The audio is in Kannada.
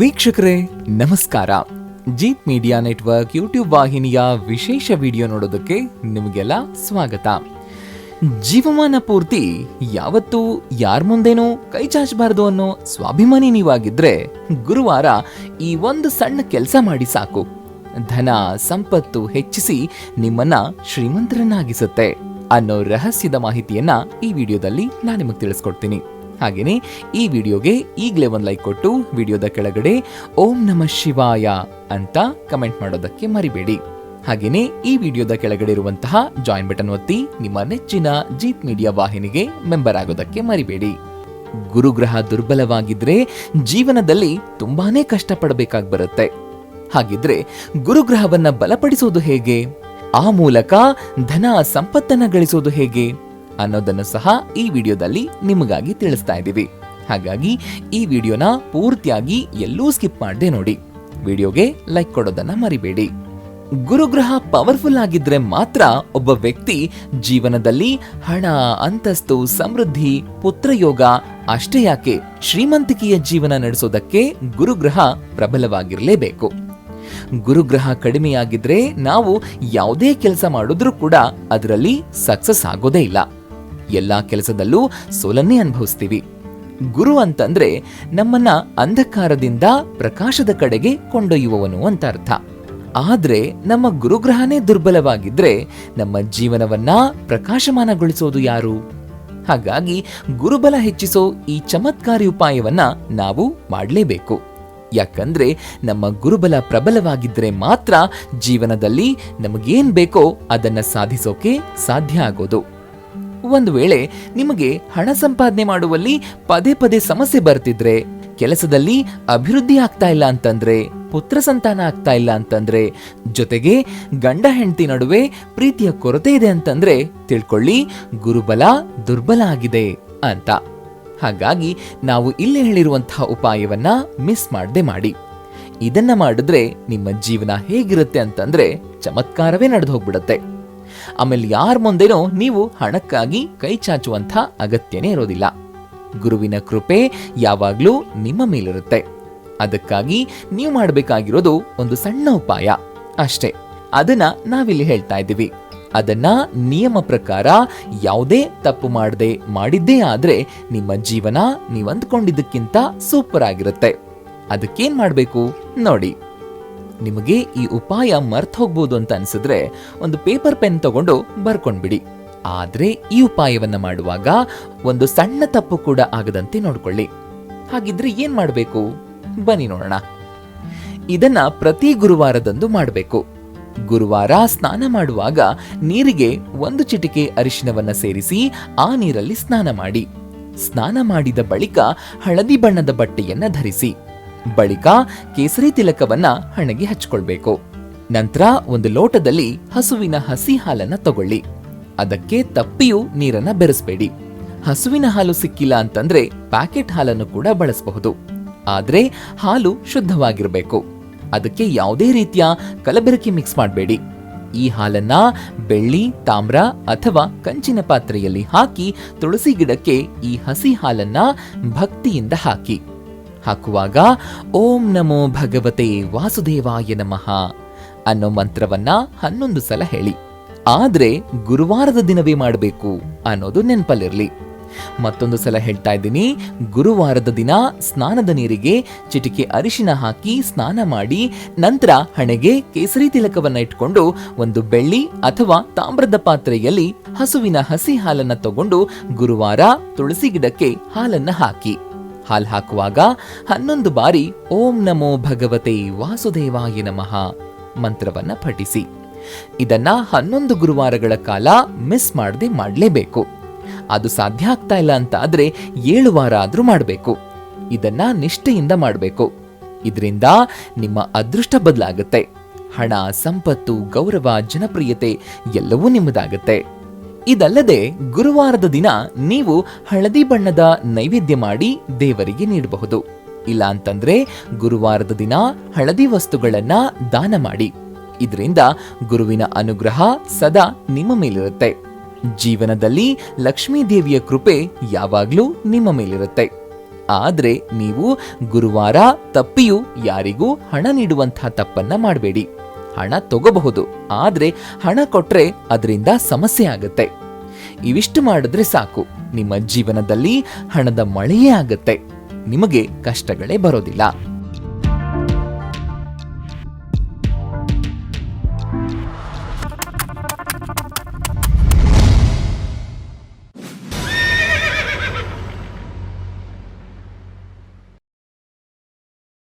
ವೀಕ್ಷಕರೇ, ನಮಸ್ಕಾರ. ಜೀತ್ ಮೀಡಿಯಾ ನೆಟ್ವರ್ಕ್ ಯೂಟ್ಯೂಬ್ ವಾಹಿನಿಯ ವಿಶೇಷ ವಿಡಿಯೋ ನೋಡೋದಕ್ಕೆ ನಿಮಗೆಲ್ಲ ಸ್ವಾಗತ. ಜೀವಮಾನ ಪೂರ್ತಿ ಯಾವತ್ತೂ ಯಾರ ಮುಂದೇನೂ ಕೈ ಚಾಚಬಾರದು ಅನ್ನೋ ಸ್ವಾಭಿಮಾನಿ ನೀವಾಗಿದ್ರೆ ಗುರುವಾರ ಈ ಒಂದು ಸಣ್ಣ ಕೆಲಸ ಮಾಡಿ ಸಾಕು. ಧನ, ಸಂಪತ್ತು ಹೆಚ್ಚಿಸಿ ನಿಮ್ಮನ್ನ ಶ್ರೀಮಂತರನ್ನಾಗಿಸುತ್ತೆ ಅನ್ನೋ ರಹಸ್ಯದ ಮಾಹಿತಿಯನ್ನ ಈ ವಿಡಿಯೋದಲ್ಲಿ ನಾನು ನಿಮಗೆ ತಿಳಿಸ್ಕೊಡ್ತೀನಿ. ಹಾಗೇನೆ ಈ ವಿಡಿಯೋಗೆ ಈಗಲೇ ಒಂದು ಲೈಕ್ ಕೊಟ್ಟು ವಿಡಿಯೋದ ಕೆಳಗಡೆ ಓಂ ನಮ ಶಿವಾಯ ಅಂತ ಕಮೆಂಟ್ ಮಾಡೋದಕ್ಕೆ ಮರಿಬೇಡಿ. ಹಾಗೆಯೇ ಈ ವಿಡಿಯೋದ ಕೆಳಗಡೆ ಇರುವಂತಹ ಜಾಯಿನ್ ಬಟನ್ ಒತ್ತಿ ನಿಮ್ಮ ನೆಚ್ಚಿನ ಜೀಪ್ ಮೀಡಿಯಾ ವಾಹಿನಿಗೆ ಮೆಂಬರ್ ಆಗೋದಕ್ಕೆ ಮರಿಬೇಡಿ. ಗುರುಗ್ರಹ ದುರ್ಬಲವಾಗಿದ್ರೆ ಜೀವನದಲ್ಲಿ ತುಂಬಾನೇ ಕಷ್ಟಪಡಬೇಕಾಗಿ ಬರುತ್ತೆ. ಹಾಗಿದ್ರೆ ಗುರುಗ್ರಹವನ್ನ ಬಲಪಡಿಸೋದು ಹೇಗೆ? ಆ ಮೂಲಕ ಧನ ಸಂಪತ್ತನ್ನ ಗಳಿಸೋದು ಹೇಗೆ? ಅನ್ನೋದನ್ನು ಸಹ ಈ ವಿಡಿಯೋದಲ್ಲಿ ನಿಮಗಾಗಿ ತಿಳಿಸ್ತಾ ಇದ್ದೀವಿ. ಹಾಗಾಗಿ ಈ ವಿಡಿಯೋನ ಪೂರ್ತಿಯಾಗಿ ಎಲ್ಲೂ ಸ್ಕಿಪ್ ಮಾಡದೆ ನೋಡಿ. ವಿಡಿಯೋಗೆ ಲೈಕ್ ಕೊಡೋದನ್ನ ಮರಿಬೇಡಿ. ಗುರುಗ್ರಹ ಪವರ್ಫುಲ್ ಆಗಿದ್ರೆ ಮಾತ್ರ ಒಬ್ಬ ವ್ಯಕ್ತಿ ಜೀವನದಲ್ಲಿ ಹಣ, ಅಂತಸ್ತು, ಸಮೃದ್ಧಿ, ಪುತ್ರಯೋಗ, ಅಷ್ಟೇ ಯಾಕೆ ಶ್ರೀಮಂತಿಕೆಯ ಜೀವನ ನಡೆಸೋದಕ್ಕೆ ಗುರುಗ್ರಹ ಪ್ರಬಲವಾಗಿರಲೇಬೇಕು. ಗುರುಗ್ರಹ ಕಡಿಮೆಯಾಗಿದ್ರೆ ನಾವು ಯಾವುದೇ ಕೆಲಸ ಮಾಡಿದ್ರೂ ಕೂಡ ಅದರಲ್ಲಿ ಸಕ್ಸಸ್ ಆಗೋದೇ ಇಲ್ಲ. ಎಲ್ಲಾ ಕೆಲಸದಲ್ಲೂ ಸೋಲನ್ನೇ ಅನುಭವಿಸ್ತೀವಿ. ಗುರು ಅಂತಂದ್ರೆ ನಮ್ಮನ್ನ ಅಂಧಕಾರದಿಂದ ಪ್ರಕಾಶದ ಕಡೆಗೆ ಕೊಂಡೊಯ್ಯುವವನು ಅಂತ ಅರ್ಥ ಆದ್ರೆ ನಮ್ಮ ಗುರುಗ್ರಹನೇ ದುರ್ಬಲವಾಗಿದ್ರೆ ನಮ್ಮ ಜೀವನವನ್ನ ಪ್ರಕಾಶಮಾನಗೊಳಿಸೋದು ಯಾರು? ಹಾಗಾಗಿ ಗುರುಬಲ ಹೆಚ್ಚಿಸೋ ಈ ಚಮತ್ಕಾರಿ ಉಪಾಯವನ್ನ ನಾವು ಮಾಡಲೇಬೇಕು. ಯಾಕಂದ್ರೆ ನಮ್ಮ ಗುರುಬಲ ಪ್ರಬಲವಾಗಿದ್ರೆ ಮಾತ್ರ ಜೀವನದಲ್ಲಿ ನಮಗೇನ್ ಬೇಕೋ ಅದನ್ನ ಸಾಧಿಸೋಕೆ ಸಾಧ್ಯ ಆಗೋದು. ಒಂದು ವೇಳೆ ನಿಮಗೆ ಹಣ ಸಂಪಾದನೆ ಮಾಡುವಲ್ಲಿ ಪದೇ ಪದೇ ಸಮಸ್ಯೆ ಬರ್ತಿದ್ರೆ, ಕೆಲಸದಲ್ಲಿ ಅಭಿವೃದ್ಧಿ ಆಗ್ತಾ ಇಲ್ಲ ಅಂತಂದ್ರೆ, ಪುತ್ರ ಸಂತಾನ ಆಗ್ತಾ ಇಲ್ಲ ಅಂತಂದ್ರೆ, ಜೊತೆಗೆ ಗಂಡ ಹೆಂಡತಿ ನಡುವೆ ಪ್ರೀತಿಯ ಕೊರತೆ ಇದೆ ಅಂತಂದ್ರೆ ತಿಳ್ಕೊಳ್ಳಿ, ಗುರುಬಲ ದುರ್ಬಲ ಆಗಿದೆ ಅಂತ. ಹಾಗಾಗಿ ನಾವು ಇಲ್ಲಿ ಹೇಳಿರುವಂತಹ ಉಪಾಯವನ್ನ ಮಿಸ್ ಮಾಡದೆ ಮಾಡಿ. ಇದನ್ನ ಮಾಡಿದ್ರೆ ನಿಮ್ಮ ಜೀವನ ಹೇಗಿರುತ್ತೆ ಅಂತಂದ್ರೆ ಚಮತ್ಕಾರವೇ ನಡೆದು ಹೋಗ್ಬಿಡತ್ತೆ. ಆಮೇಲೆ ಯಾರ ಮುಂದೆನೋ ನೀವು ಹಣಕ್ಕಾಗಿ ಕೈ ಚಾಚುವಂಥ ಅಗತ್ಯನೇ ಇರೋದಿಲ್ಲ. ಗುರುವಿನ ಕೃಪೆ ಯಾವಾಗಲೂ ನಿಮ್ಮ ಮೇಲಿರುತ್ತೆ. ಅದಕ್ಕಾಗಿ ನೀವು ಮಾಡಬೇಕಾಗಿರೋದು ಒಂದು ಸಣ್ಣ ಉಪಾಯ ಅಷ್ಟೇ. ಅದನ್ನ ನಾವಿಲ್ಲಿ ಹೇಳ್ತಾ ಇದ್ದೀವಿ. ಅದನ್ನ ನಿಯಮ ಪ್ರಕಾರ ಯಾವುದೇ ತಪ್ಪು ಮಾಡದೆ ಮಾಡಿದ್ದೇ ಆದರೆ ನಿಮ್ಮ ಜೀವನ ನೀವು ಅಂದ್ಕೊಂಡಿದ್ದಕ್ಕಿಂತ ಸೂಪರ್ ಆಗಿರುತ್ತೆ ಅದಕ್ಕೇನು ಮಾಡಬೇಕು? ನೋಡಿ. ನಿಮಗೆ ಈ ಉಪಾಯ ಮರ್ತ್ ಹೋಗ್ಬೋದು ಅಂತ ಅನ್ಸಿದ್ರೆ ಒಂದು ಪೇಪರ್ ಪೆನ್ ತಗೊಂಡು ಬರ್ಕೊಂಡ್ಬಿಡಿ. ಆದ್ರೆ ಈ ಉಪಾಯವನ್ನ ಮಾಡುವಾಗ ಒಂದು ಸಣ್ಣ ತಪ್ಪು ಕೂಡ ಆಗದಂತೆ ನೋಡ್ಕೊಳ್ಳಿ. ಹಾಗಿದ್ರೆ ಏನ್ ಮಾಡಬೇಕು? ಬನ್ನಿ ನೋಡೋಣ. ಇದನ್ನ ಪ್ರತಿ ಗುರುವಾರದಂದು ಮಾಡಬೇಕು. ಗುರುವಾರ ಸ್ನಾನ ಮಾಡುವಾಗ ನೀರಿಗೆ ಒಂದು ಚಿಟಿಕೆ ಅರಿಶಿನವನ್ನ ಸೇರಿಸಿ ಆ ನೀರಲ್ಲಿ ಸ್ನಾನ ಮಾಡಿ. ಸ್ನಾನ ಮಾಡಿದ ಬಳಿಕ ಹಳದಿ ಬಣ್ಣದ ಬಟ್ಟೆಯನ್ನ ಧರಿಸಿ. ಬಳಿಕ ಕೇಸರಿ ತಿಲಕವನ್ನ ಹಣೆಗೆ ಹಚ್ಕೊಳ್ಬೇಕು. ನಂತರ ಒಂದು ಲೋಟದಲ್ಲಿ ಹಸುವಿನ ಹಸಿ ಹಾಲನ್ನ ತಗೊಳ್ಳಿ. ಅದಕ್ಕೆ ತಪ್ಪಿಯೂ ನೀರನ್ನ ಬೆರೆಸಬೇಡಿ. ಹಸುವಿನ ಹಾಲು ಸಿಕ್ಕಿಲ್ಲ ಅಂತಂದ್ರೆ ಪ್ಯಾಕೆಟ್ ಹಾಲನ್ನು ಕೂಡ ಬಳಸಬಹುದು. ಆದ್ರೆ ಹಾಲು ಶುದ್ಧವಾಗಿರಬೇಕು. ಅದಕ್ಕೆ ಯಾವುದೇ ರೀತಿಯ ಕಲಬೆರಕೆ ಮಿಕ್ಸ್ ಮಾಡಬೇಡಿ. ಈ ಹಾಲನ್ನ ಬೆಳ್ಳಿ, ತಾಮ್ರ ಅಥವಾ ಕಂಚಿನ ಪಾತ್ರೆಯಲ್ಲಿ ಹಾಕಿ ತುಳಸಿ ಗಿಡಕ್ಕೆ ಈ ಹಸಿ ಹಾಲನ್ನ ಭಕ್ತಿಯಿಂದ ಹಾಕಿ. ಹಾಕುವಾಗ, ಓಂ ನಮೋ ಭಗವತೆ ವಾಸುದೇವಾಯ ನಮಃ ಅನ್ನೋ ಮಂತ್ರವನ್ನ ಹನ್ನೊಂದು ಸಲ ಹೇಳಿ. ಆದ್ರೆ ಗುರುವಾರದ ದಿನವೇ ಮಾಡಬೇಕು ಅನ್ನೋದು ನೆನಪಲ್ಲಿರಲಿ. ಮತ್ತೊಂದು ಸಲ ಹೇಳ್ತಾ ಇದ್ದೀನಿ, ಗುರುವಾರದ ದಿನ ಸ್ನಾನದ ನೀರಿಗೆ ಚಿಟಿಕೆ ಅರಿಶಿನ ಹಾಕಿ ಸ್ನಾನ ಮಾಡಿ, ನಂತರ ಹಣೆಗೆ ಕೇಸರಿ ತಿಲಕವನ್ನ ಇಟ್ಕೊಂಡು ಒಂದು ಬೆಳ್ಳಿ ಅಥವಾ ತಾಮ್ರದ ಪಾತ್ರೆಯಲ್ಲಿ ಹಸುವಿನ ಹಸಿ ಹಾಲನ್ನು ತಗೊಂಡು ಗುರುವಾರ ತುಳಸಿ ಗಿಡಕ್ಕೆ ಹಾಲನ್ನ ಹಾಕಿ. ಹಾಲ್ ಹಾಕುವಾಗ ಹನ್ನೊಂದು ಬಾರಿ ಓಂ ನಮೋ ಭಗವತೆ ವಾಸುದೇವಾಯ ನಮಃ ಮಂತ್ರವನ್ನ ಪಠಿಸಿ. ಇದನ್ನ ಹನ್ನೊಂದು ಗುರುವಾರಗಳ ಕಾಲ ಮಿಸ್ ಮಾಡದೆ ಮಾಡಲೇಬೇಕು. ಅದು ಸಾಧ್ಯ ಆಗ್ತಾ ಇಲ್ಲ ಅಂತ ಆದ್ರೆ ಏಳು ವಾರ ಆದ್ರೂ ಮಾಡಬೇಕು. ಇದನ್ನ ನಿಷ್ಠೆಯಿಂದ ಮಾಡಬೇಕು. ಇದರಿಂದ ನಿಮ್ಮ ಅದೃಷ್ಟ ಬದಲಾಗುತ್ತೆ. ಹಣ, ಸಂಪತ್ತು, ಗೌರವ, ಜನಪ್ರಿಯತೆ ಎಲ್ಲವೂ ನಿಮ್ಮದಾಗುತ್ತೆ. ಇದಲ್ಲದೆ ಗುರುವಾರದ ದಿನ ನೀವು ಹಳದಿ ಬಣ್ಣದ ನೈವೇದ್ಯ ಮಾಡಿ ದೇವರಿಗೆ ನೀಡಬಹುದು. ಇಲ್ಲ ಅಂತಂದ್ರೆ ಗುರುವಾರದ ದಿನ ಹಳದಿ ವಸ್ತುಗಳನ್ನ ದಾನ ಮಾಡಿ. ಇದರಿಂದ ಗುರುವಿನ ಅನುಗ್ರಹ ಸದಾ ನಿಮ್ಮ ಮೇಲಿರುತ್ತೆ. ಜೀವನದಲ್ಲಿ ಲಕ್ಷ್ಮೀ ದೇವಿಯ ಕೃಪೆ ಯಾವಾಗ್ಲೂ ನಿಮ್ಮ ಮೇಲಿರುತ್ತೆ. ಆದ್ರೆ ನೀವು ಗುರುವಾರ ತಪ್ಪಿಯೂ ಯಾರಿಗೂ ಹಣ ನೀಡುವಂತಹ ತಪ್ಪನ್ನ ಮಾಡಬೇಡಿ. ಹಣ ತಗೋಬಹುದು. ಆದ್ರೆ ಹಣ ಕೊಟ್ರೆ ಅದರಿಂದ ಸಮಸ್ಯೆ ಆಗುತ್ತೆ. ಇವಿಷ್ಟು ಮಾಡಿದ್ರೆ ಸಾಕು. ನಿಮ್ಮ ಜೀವನದಲ್ಲಿ ಹಣದ ಮಳೆಯೇ ಆಗುತ್ತೆ. ನಿಮಗೆ ಕಷ್ಟಗಳೇ ಬರೋದಿಲ್ಲ.